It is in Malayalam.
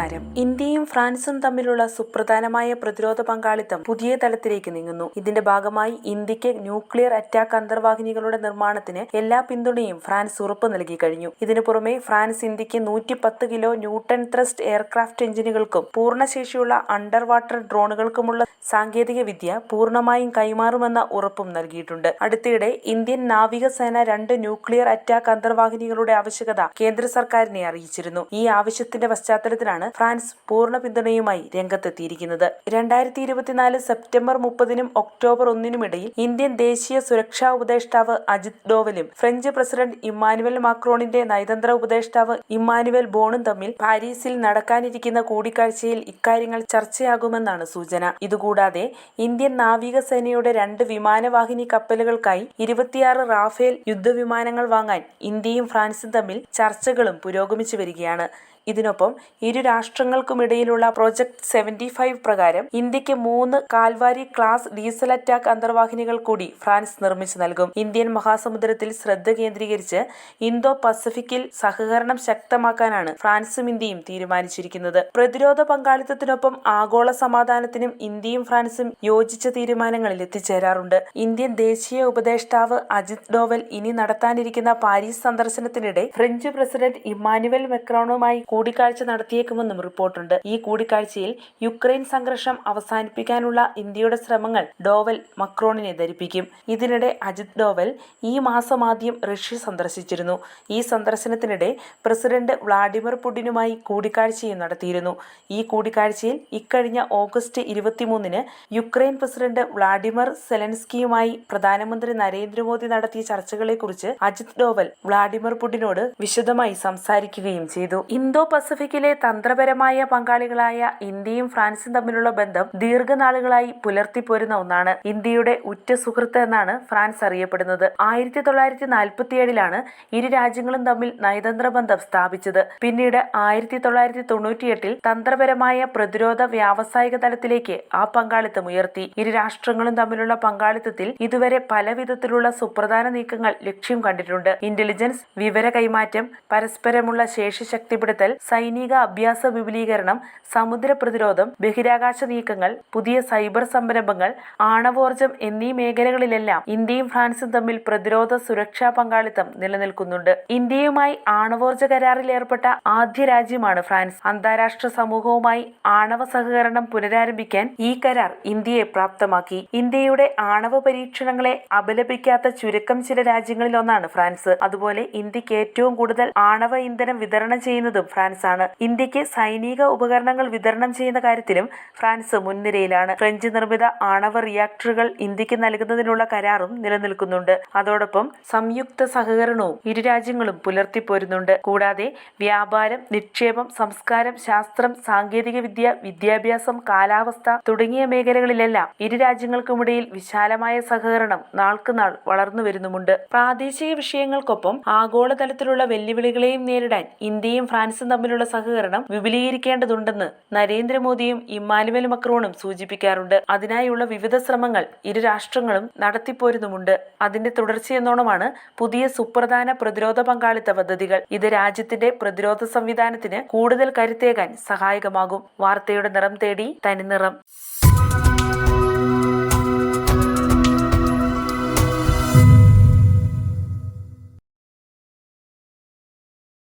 നമസ്കാരം ഇന്ത്യയും ഫ്രാൻസും തമ്മിലുള്ള സുപ്രധാനമായ പ്രതിരോധ പങ്കാളിത്തം പുതിയ തലത്തിലേക്ക് നീങ്ങുന്നു. ഇതിന്റെ ഭാഗമായി ഇന്ത്യയ്ക്ക് ന്യൂക്ലിയർ അറ്റാക്ക് അന്തർവാഹിനികളുടെ നിർമ്മാണത്തിന് എല്ലാ പിന്തുണയും ഫ്രാൻസ് ഉറപ്പ് നൽകി കഴിഞ്ഞു. ഇതിനു പുറമെ ഫ്രാൻസ് ഇന്ത്യയ്ക്ക് നൂറ്റി പത്ത് കിലോ ന്യൂട്ടൺ ത്രസ്റ്റ് എയർക്രാഫ്റ്റ് എഞ്ചിനുകൾക്കും പൂർണശേഷിയുള്ള അണ്ടർ വാട്ടർ ഡ്രോണുകൾക്കുമുള്ള സാങ്കേതിക വിദ്യ പൂർണമായും കൈമാറുമെന്ന ഉറപ്പും നൽകിയിട്ടുണ്ട്. അടുത്തിടെ ഇന്ത്യൻ നാവികസേന രണ്ട് ന്യൂക്ലിയർ അറ്റാക്ക് അന്തർവാഹിനികളുടെ ആവശ്യകത കേന്ദ്ര സർക്കാരിനെ അറിയിച്ചിരുന്നു. ഈ ആവശ്യത്തിന്റെ പശ്ചാത്തലത്തിലാണ് ഫ്രാൻസ് പൂർണ പിന്തുണയുമായി രംഗത്തെത്തിയിരിക്കുന്നത്. രണ്ടായിരത്തി ഇരുപത്തിനാല് സെപ്റ്റംബർ മുപ്പതിനും ഒക്ടോബർ ഒന്നിനുമിടയിൽ ഇന്ത്യൻ ദേശീയ സുരക്ഷാ ഉപദേഷ്ടാവ് അജിത് ഡോവലും ഫ്രഞ്ച് പ്രസിഡന്റ് ഇമ്മാനുവൽ മാക്രോണിന്റെ നയതന്ത്ര ഉപദേഷ്ടാവ് ഇമ്മാനുവൽ ബോണും തമ്മിൽ പാരീസിൽ നടക്കാനിരിക്കുന്ന കൂടിക്കാഴ്ചയിൽ ഇക്കാര്യങ്ങൾ ചർച്ചയാകുമെന്നാണ് സൂചന. ഇതുകൂടാതെ ഇന്ത്യൻ നാവികസേനയുടെ രണ്ട് വിമാനവാഹിനി കപ്പലുകൾക്കായി ഇരുപത്തിയാറ് റാഫേൽ യുദ്ധവിമാനങ്ങൾ വാങ്ങാൻ ഇന്ത്യയും ഫ്രാൻസും തമ്മിൽ ചർച്ചകളും പുരോഗമിച്ചു വരികയാണ്. ഇതിനൊപ്പം ഇരു രാഷ്ട്രങ്ങൾക്കുമിടയിലുള്ള പ്രൊജക്ട് സെവന്റി ഫൈവ് പ്രകാരം ഇന്ത്യയ്ക്ക് മൂന്ന് കാൽവാരി ക്ലാസ് ഡീസൽ അറ്റാക്ക് അന്തർവാഹിനികൾ കൂടി ഫ്രാൻസ് നിർമ്മിച്ചു നൽകും. ഇന്ത്യൻ മഹാസമുദ്രത്തിൽ ശ്രദ്ധ കേന്ദ്രീകരിച്ച് ഇന്തോ പസഫിക്കിൽ സഹകരണം ശക്തമാക്കാനാണ് ഫ്രാൻസും ഇന്ത്യയും തീരുമാനിച്ചിരിക്കുന്നത്. പ്രതിരോധ പങ്കാളിത്തത്തിനൊപ്പം ആഗോള സമാധാനത്തിനും ഇന്ത്യയും ഫ്രാൻസും യോജിച്ച തീരുമാനങ്ങളിൽ എത്തിച്ചേരാറുണ്ട്. ഇന്ത്യൻ ദേശീയ ഉപദേഷ്ടാവ് അജിത് ഡോവൽ ഇനി നടത്താനിരിക്കുന്ന പാരീസ് സന്ദർശനത്തിനിടെ ഫ്രഞ്ച് പ്രസിഡന്റ് ഇമ്മാനുവൽ മെക്രോണുമായി കൂടിക്കാഴ്ച നടത്തിയേക്കുമെന്നും റിപ്പോർട്ടുണ്ട്. ഈ കൂടിക്കാഴ്ചയിൽ യുക്രൈൻ സംഘർഷം അവസാനിപ്പിക്കാനുള്ള ഇന്ത്യയുടെ ശ്രമങ്ങൾ ഡോവൽ മക്രോണിനെ ധരിപ്പിക്കും. ഇതിനിടെ അജിത് ഡോവൽ ഈ മാസം ആദ്യം റഷ്യ സന്ദർശിച്ചിരുന്നു. ഈ സന്ദർശനത്തിനിടെ പ്രസിഡന്റ് വ്ളാഡിമിർ പുടിനുമായി കൂടിക്കാഴ്ചയും നടത്തിയിരുന്നു. ഈ കൂടിക്കാഴ്ചയിൽ ഇക്കഴിഞ്ഞ ഓഗസ്റ്റ് ഇരുപത്തിമൂന്നിന് യുക്രൈൻ പ്രസിഡന്റ് വ്ളാഡിമിർ സെലൻസ്കിയുമായി പ്രധാനമന്ത്രി നരേന്ദ്രമോദി നടത്തിയ ചർച്ചകളെക്കുറിച്ച് അജിത് ഡോവൽ വ്ളാഡിമിർ പുടിനോട് വിശദമായി സംസാരിക്കുകയും ചെയ്തു. ഇന്തോ പസഫിക്കിലെ തന്ത്രപരമായ പങ്കാളികളായ ഇന്ത്യയും ഫ്രാൻസും തമ്മിലുള്ള ബന്ധം ദീർഘനാളുകളായി പുലർത്തിപ്പോരുന്ന ഒന്നാണ് ഇന്ത്യയുടെ ഉറ്റ സുഹൃത്ത് എന്നാണ് ഫ്രാൻസ് അറിയപ്പെടുന്നത്. ആയിരത്തി തൊള്ളായിരത്തി നാൽപ്പത്തിയേഴിലാണ് ഇരു രാജ്യങ്ങളും തമ്മിൽ നയതന്ത്ര ബന്ധം സ്ഥാപിച്ചത്. പിന്നീട് ആയിരത്തി തൊള്ളായിരത്തി തൊണ്ണൂറ്റിയെട്ടിൽ തന്ത്രപരമായ പ്രതിരോധ വ്യാവസായിക തലത്തിലേക്ക് ആ പങ്കാളിത്തം ഉയർത്തി. ഇരു രാഷ്ട്രങ്ങളും തമ്മിലുള്ള പങ്കാളിത്തത്തിൽ ഇതുവരെ പല വിധത്തിലുള്ള സുപ്രധാന നീക്കങ്ങൾ ലക്ഷ്യം കണ്ടിട്ടുണ്ട്. ഇന്റലിജൻസ് വിവര കൈമാറ്റം പരസ്പരമുള്ള ശേഷി ശക്തിപ്പെടുത്തൽ സൈനിക അഭ്യാസ വിപുലീകരണം സമുദ്ര പ്രതിരോധം ബഹിരാകാശ നീക്കങ്ങൾ പുതിയ സൈബർ സംരംഭങ്ങൾ ആണവോർജം എന്നീ മേഖലകളിലെല്ലാം ഇന്ത്യയും ഫ്രാൻസും തമ്മിൽ പ്രതിരോധ സുരക്ഷാ പങ്കാളിത്തം നിലനിൽക്കുന്നുണ്ട്. ഇന്ത്യയുമായി ആണവോർജ കരാറിൽ ഏർപ്പെട്ട ആദ്യ രാജ്യമാണ് ഫ്രാൻസ്. അന്താരാഷ്ട്ര സമൂഹവുമായി ആണവ സഹകരണം പുനരാരംഭിക്കാൻ ഈ കരാർ ഇന്ത്യയെ പ്രാപ്തമാക്കി. ഇന്ത്യയുടെ ആണവ പരീക്ഷണങ്ങളെ അപലപിക്കാത്ത ചുരുക്കം ചില രാജ്യങ്ങളിൽ ഒന്നാണ് ഫ്രാൻസ്. അതുപോലെ ഇന്ത്യയ്ക്ക് ഏറ്റവും കൂടുതൽ ആണവ ഇന്ധനം വിതരണം ചെയ്യുന്നതും ഫ്രാൻസ് ആണ് ഇന്ത്യയ്ക്ക് സൈനിക ഉപകരണങ്ങൾ വിതരണം ചെയ്യുന്ന കാര്യത്തിലും ഫ്രാൻസ് മുൻനിരയിലാണ്. ഫ്രഞ്ച് നിർമ്മിത ആണവ റിയാക്ടറുകൾ ഇന്ത്യയ്ക്ക് നൽകുന്നതിനുള്ള കരാറും നിലനിൽക്കുന്നുണ്ട്. അതോടൊപ്പം സംയുക്ത സഹകരണവും ഇരു രാജ്യങ്ങളും പുലർത്തിപ്പോരുന്നുണ്ട്. കൂടാതെ വ്യാപാരം നിക്ഷേപം സംസ്കാരം ശാസ്ത്രം സാങ്കേതിക വിദ്യ വിദ്യാഭ്യാസം കാലാവസ്ഥ തുടങ്ങിയ മേഖലകളിലെല്ലാം ഇരു രാജ്യങ്ങൾക്കുമിടയിൽ വിശാലമായ സഹകരണം നാൾക്കുനാൾ വളർന്നു വരുന്നുമുണ്ട്. പ്രാദേശിക വിഷയങ്ങൾക്കൊപ്പം ആഗോളതലത്തിലുള്ള വെല്ലുവിളികളെയും നേരിടാൻ ഇന്ത്യയും ഫ്രാൻസും തമ്മിലുള്ള സഹകരണം വിപുലീകരിക്കേണ്ടതുണ്ടെന്ന് നരേന്ദ്രമോദിയും ഇമ്മാനുവൽ മക്രോണും സൂചിപ്പിക്കാറുണ്ട്. അതിനായുള്ള വിവിധ ശ്രമങ്ങൾ ഇരു രാഷ്ട്രങ്ങളും നടത്തിപ്പോരുന്നുമുണ്ട്. അതിന്റെ തുടർച്ചയെന്നോണമാണ് പുതിയ സുപ്രധാന പ്രതിരോധ പങ്കാളിത്ത പദ്ധതികൾ. ഇത് രാജ്യത്തിന്റെ പ്രതിരോധ സംവിധാനത്തിന് കൂടുതൽ കരുത്തേകാൻ സഹായകമാകും. വാർത്തയുടെ നിറം തേടി തനിനിറം.